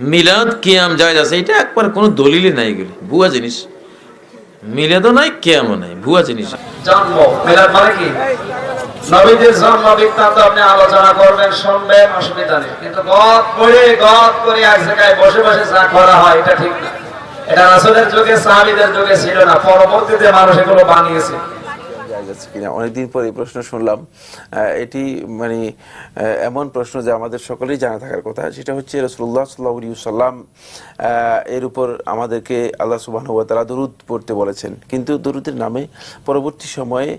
মিলাদ, কিয়াম যায় আছে, এটা একবার কোনো দলিলই নাই এগুলি। ভুয়া জিনিস। মিলাদও নাই নাই, ভুয়া জিনিস। জন্ম, মিলাদ মানে কি? নবীদের জন্ম বৃত্তান্ত আপনি আলোচনা করবেন, শুনবেন, অসুবিধা নেই। কিন্তু গদ করে গদ করে এক জায়গায় বসে বসে যা করা হয়, এটা ঠিক না। এটা রাসূলের যুগে, সাহাবীদের যুগে ছিল না। পরবর্তীতে মানুষ এগুলো বানিয়েছে। আছে কিনা? অনেকদিন পর এই প্রশ্ন শুনলাম। এটি মানে এমন প্রশ্ন যে আমাদের সকলেই জানা থাকার কথা। সেটা হচ্ছে রসুল্লাহ সাল্লাম এর উপর আমাদেরকে আল্লাহ সুবাহ তালা দরুদ পড়তে বলেছেন। কিন্তু দরুদের নামে পরবর্তী সময়ে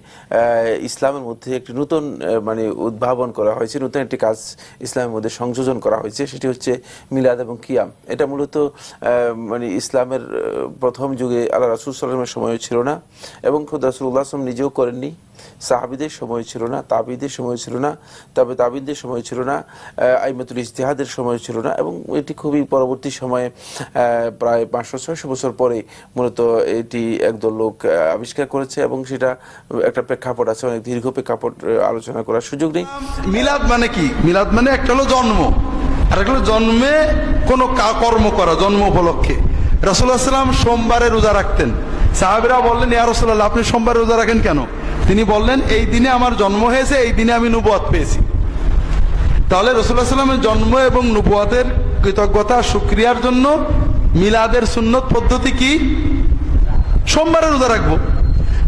ইসলামের মধ্যে একটি নতুন মানে উদ্ভাবন করা হয়েছে, নতুন একটি কাজ ইসলামের মধ্যে সংযোজন করা হয়েছে, সেটি হচ্ছে মিলাদ এবং কিয়াম। এটা মূলত মানে ইসলামের প্রথম যুগে আল্লাহ রাসুল সাল্লামের সময় ছিল না। এবং খুদ রাসুল্লাহ আসলাম নিজেও করেননি। সাহাবিদের সময় ছিল না, তাবিদের সময় ছিল না, তবে তাবিদের সময় ছিল না আইমাতুল ইজতিহাদের সময় ছিল না এবং এটি খুবই পরবর্তী সময়ে প্রায় পাঁচশো, ছয়শো বছর পরে মূলত এটি একদল লোক আবিষ্কার করেছে এবং সেটা একটা প্রেক্ষাপট আছে, অনেক দীর্ঘ প্রেক্ষাপট আলোচনা করার সুযোগ নেই। মিলাদ মানে কি? মিলাদ মানে একটা হলো জন্ম। আর একটা হলো জন্মে কোনো কর্ম করা, জন্ম উপলক্ষে। রসুল্লাহ সাল্লাম সোমবারে রোজা রাখতেন। সাহাবিরা বললেন, ইয়া রসুল্লাহ আপনি সোমবারে রোজা রাখেন কেন? তিনি বললেন, এই দিনে আমার জন্ম হয়েছে, এই দিনে আমি নুবুয়াত পেয়েছি। তাহলে রসুল্লাহ সাল্লামের জন্ম এবং নুবুয়াতের কৃতজ্ঞতা সুক্রিয়ার জন্য মিলাদের সুন্নত পদ্ধতি কি? সোমবারে রোজা রাখব।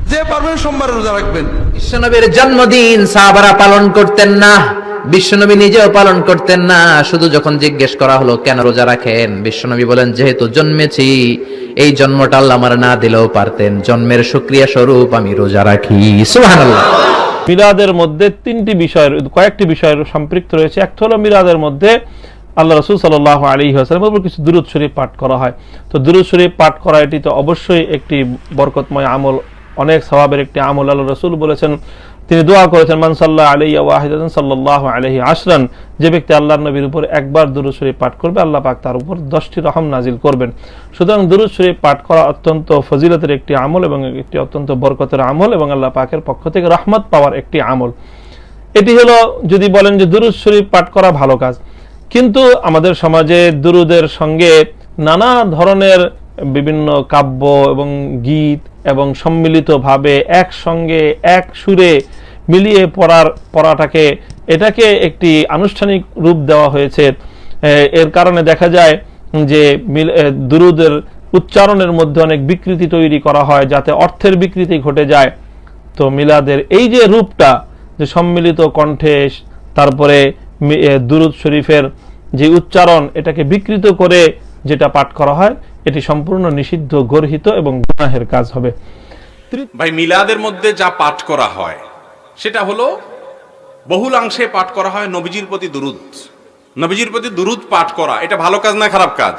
যে পারবেন সোমবারে রোজা রাখবেন। বিশ্বনবীর জন্মদিন সাহাবারা পালন করতেন না। বিশ্বনবী নিজেও পালন করতেন না। শুধু যখন জিজ্ঞেস করা হলো, কেন রোজা রাখেন? বিশ্বনবী বলেন, যেহেতু জন্মেছি, এই জন্মটা আল্লাহ আমার না দিলেও পারতেন। জন্মের সুক্রিয়া স্বরূপ আমি রোজা রাখি। মিলাদের মধ্যে তিনটি বিষয়ের কয়েকটি বিষয়ের সম্পৃক্ত রয়েছে। একটা হলো মিলাদের মধ্যে আল্লাহ রসুল সাল্লাহ আলী হাসলামের উপর কিছু দুরুদ শরীফ পাঠ করা হয়। তো দুরুদ শরীফ পাঠ করা এটি তো অবশ্যই একটি বরকতময় আমল, অনেক স্বভাবের একটি আমল। আল্লাহ রসুল বলেছেন তিনি দোয়া করেছেন মানসাল্লাহ আলী ওয়াহিদান সাল্লাহ আলহি আশরান যে ব্যক্তি আল্লাহ নবীর উপর একবার দুরুদ শরীফ পাঠ করবে, আল্লাহ পাক তার উপর দশটি রহম নাজিল করবেন। সুতরাং দুরুদ শরীফ পাঠ করা অত্যন্ত ফজিলতের একটি আমল এবং একটি অত্যন্ত বরকতের আমল এবং আল্লাহ পাকের পক্ষ থেকে রহমত পাওয়ার একটি আমল। এটি হলো যদি বলেন যে দুরুদ শরীফ পাঠ করা ভালো কাজ, কিন্তু আমাদের সমাজে দুরুদের সঙ্গে নানা ধরনের বিভিন্ন কাব্য এবং গীত এবং সম্মিলিতভাবে একসঙ্গে, এক সুরে মিলিয়ে পড়ার, পড়াটাকে, এটাকে একটি আনুষ্ঠানিক রূপ দেওয়া হয়েছে। এর কারণে দেখা যায় যে দুরুদের উচ্চারণের মধ্যে অনেক বিকৃতি তৈরি করা হয় যাতে অর্থের বিকৃতি ঘটে যায়। তো মিলাদের এই যে রূপটা, যে সম্মিলিত কণ্ঠে তারপরে দুরুদ শরীফের যে উচ্চারণ, এটাকে বিকৃত করে যেটা পাঠ করা হয়, এটি সম্পূর্ণ নিষিদ্ধ, গর্হিত এবং গুনাহের কাজ হবে। ভাই, মিলাদের মধ্যে যা পাঠ করা হয় সেটা হলো, বহুলাংশে পাঠ করা হয় নবীজির প্রতি দুরুদ। নবীজির প্রতি দুরুদ পাঠ করা, এটা ভালো কাজ না খারাপ কাজ?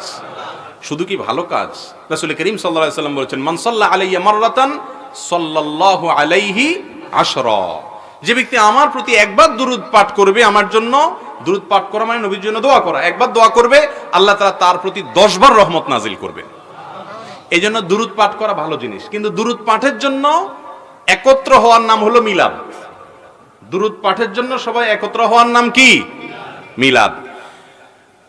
শুধু কি ভালো কাজ? রাসূল করিম আলাইহি সাল্লাম বলেছেন, মান সাল্লা আলাইয়া মাররাতান, সাল্লাল্লাহু আলাইহি আশরা। যে ব্যক্তি আমার প্রতি একবার দুরুদ পাঠ করবে, আমার জন্য দুরুদ পাঠ করা মানে নবীর জন্য দোয়া করা। একবার দোয়া করবে, আল্লাহ তাআলা তার প্রতি দশবার রহমত নাজিল করবে। এই জন্য দুরুদ পাঠ করা ভালো জিনিস। কিন্তু দুরুদ পাঠের জন্য একত্র হওয়ার নাম হলো মিলাদ। দুরুদ পাঠের জন্য সবাই একত্র হওয়ার নাম কি? মিলাদ।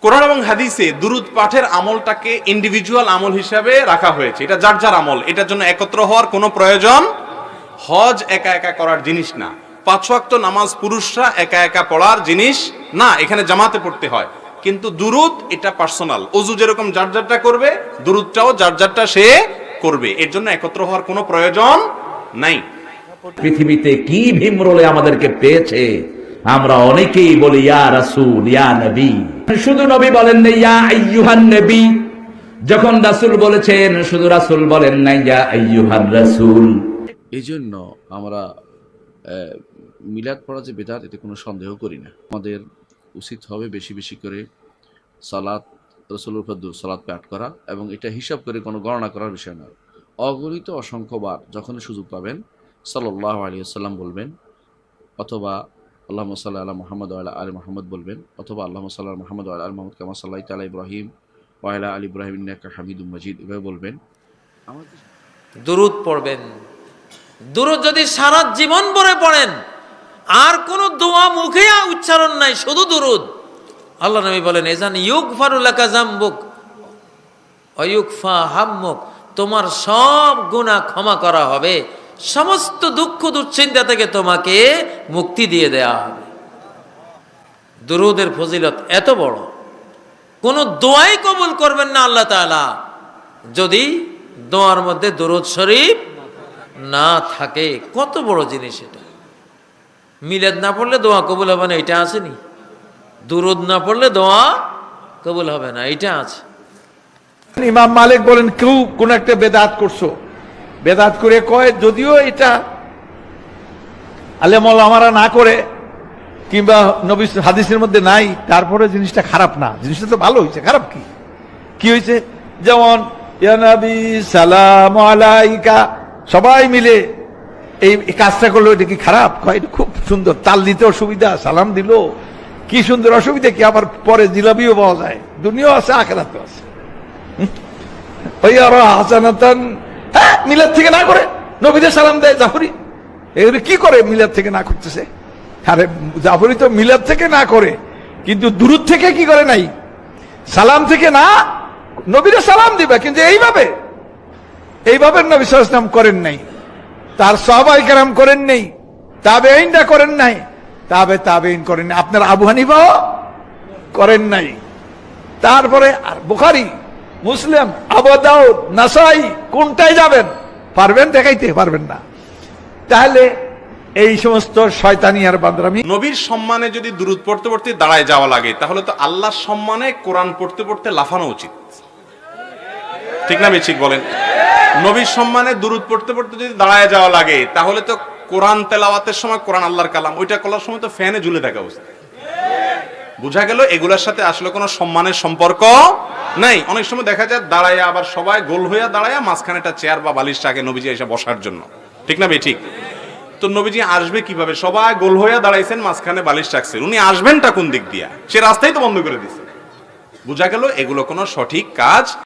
কোরআন এবং হাদিসে দুরুদ পাঠের আমলটাকে ইন্ডিভিজুয়াল আমল হিসাবে রাখা হয়েছে। এটা যার যার আমল? এটার জন্য একত্র হওয়ার কোনো প্রয়োজন? হজ একা একা করার জিনিস না। পাঁচ ওয়াক্ত নামাজ পুরুষরা একা একা পড়ার জিনিস না, এখানে জামাতে পড়তে হয়। কিন্তু দুরুদ এটা পার্সোনাল অজু যেরকম যার যারটা করবে, দুরুদটাও যার যারটা সে করবে। এর জন্য একত্র হওয়ার কোনো প্রয়োজন নাই। পৃথিবীতে কি ভীমরোলে আমাদেরকে পেয়েছে? আমরা অনেকেই বলি, ইয়া রাসূল, ইয়া নবী। শুধু নবী বলেন না ইয়া আইয়ুহান নবী। যখন রাসূল বলেছেন, শুধু রাসূল বলেন না ইয়া আইয়ুহান রাসূল। এই জন্য আমরা মিলাদ পড়া যে বেদাত, এতে কোনো সন্দেহ করি না। আমাদের উচিত হবে বেশি বেশি করে সালাত রসুল সালাদ পাঠ করা এবং এটা হিসাব করে কোনো গণনা করার বিষয় নয় অগণিত অসংখ্যবার যখন সুযোগ পাবেন সাল্লাহ আলী সাল্লাম বলবেন, অথবা আল্লাহ সাল্লাহ আল্লাহ মোহাম্মদ আল্লাহ আলী মোহাম্মদ বলবেন, অথবা আল্লাহ সাল্লাহ মোহাম্মদ আল্লাহ আল মোহাম্মদ কামা সাল্লাহ তালা ইব্রাহিম ওয়াইলা আলী ইব্রাহিম হামিদুম মজিদ। এভাবে বলবেন। দুরুদ পড়বেন। দুরুদ যদি সারা জীবন ভরে পড়েন, আর কোনো দোয়া মুখে উচ্চারণ নাই, শুধু দুরুদ। আল্লাহ নবী বলেন, এজান ইউক ফারুলাকা জাম্বুক অয়ুকফা হাম্মুক। তোমার সব গুনাহ ক্ষমা করা হবে। সমস্ত দুঃখ দুশ্চিন্তা থেকে তোমাকে মুক্তি দিয়ে দেয়া হবে। দুরুদের ফজিলত এত বড়। কোন দোয়াই কবুল করবেন না আল্লাহ তাআলা। যদি দোয়ার মধ্যে দুরুদ শরীফ না থাকে, কত বড় জিনিস এটা। মিলাদ না পড়লে দোয়া কবুল হবে না, এটা আসেনি দুরুদ না পড়লে দোয়া কবুল হবে না, এটা আছে। ইমাম মালিক বলেন, কেউ কোন একটা বেদাত করছ। বেদাত করে কয়, যদিও এটা আলেমল আমারা না করে, কিংবা নবী হাদিসের মধ্যে নাই, তারপরে জিনিসটা খারাপ না। জিনিসটা তো ভালো হয়েছে, খারাপ কি? কি হয়েছে? যেমন সবাই মিলে এই কাজটা করল, এটা কি খারাপ? এটা খুব সুন্দর, তাল দিতে অসুবিধা, সালাম দিল। কি সুন্দর অসুবিধা কি? আবার পরে জিলাপিও পাওয়া যায়। দুনিয়াও আছে, আখেরাতেও আছে। ওই আর হাসানাতান হ্যাঁ মিলাদ থেকে না করে নবীদের সালাম দেয় জাফরি। এগুলো কি করে মিলাদ থেকে না করতেছে? আরে, জাফরি তো মিলাদ থেকে না করে, কিন্তু দূর থেকে কি করে নাই? সালাম থেকে না, নবীরা সালাম দিবে, কিন্তু এইভাবে এইভাবে নবী সালাম করেন নাই। তার সবাই কেরাম করেন নেই তাবে আইনটা করেন নাই, তাবে তাবে করেন নাই। আপনার আবু হানিফাও করেন নাই। তারপরে আর বুখারি মুসলিম আবাদাউদ নাসাই কোনটায় যাবেন? পারবেন, দেখাইতে পারবেন না। তাহলে এই সমস্ত শয়তানি আর বান্দরামি নবীর সম্মানে যদি দুরুদ পড়তে পড়তে দাঁড়ায় যাওয়া লাগে, তাহলে তো আল্লাহর সম্মানে কোরআন পড়তে পড়তে লাফানো উচিত। ঠিক না ঠিক বলেন? নবীর সম্মানে দুরুদ পড়তে পড়তে যদি দাঁড়ায় যাওয়া লাগে, তাহলে তো কোরআন তেলাওয়াতের সময় কোরআন আল্লাহর কালাম, ওইটা করার সময় তো ফ্যানে ঝুলে থাকা উচিত। বোঝা গেল এগুলোর সাথে আসলে কোনো সম্মানের সম্পর্ক নাই। অনেক সময় দেখা যায় দাঁড়াইয়া আবার সবাই গোল হইয়া দাঁড়ায় মাঝখানে একটা চেয়ার বা বালিশ রাখে নবীজি এসে বসার জন্য। ঠিক না ঠিক। তো নবীজি আসবে কীভাবে? সবাই গোল হইয়া দাঁড়াইছেন, মাঝখানে বালিশ রাখছেন। উনি আসবেনটা কোন দিক দিয়া? সে রাস্তাই তো বন্ধ করে দিচ্ছে বোঝা গেল এগুলো কোনো সঠিক কাজ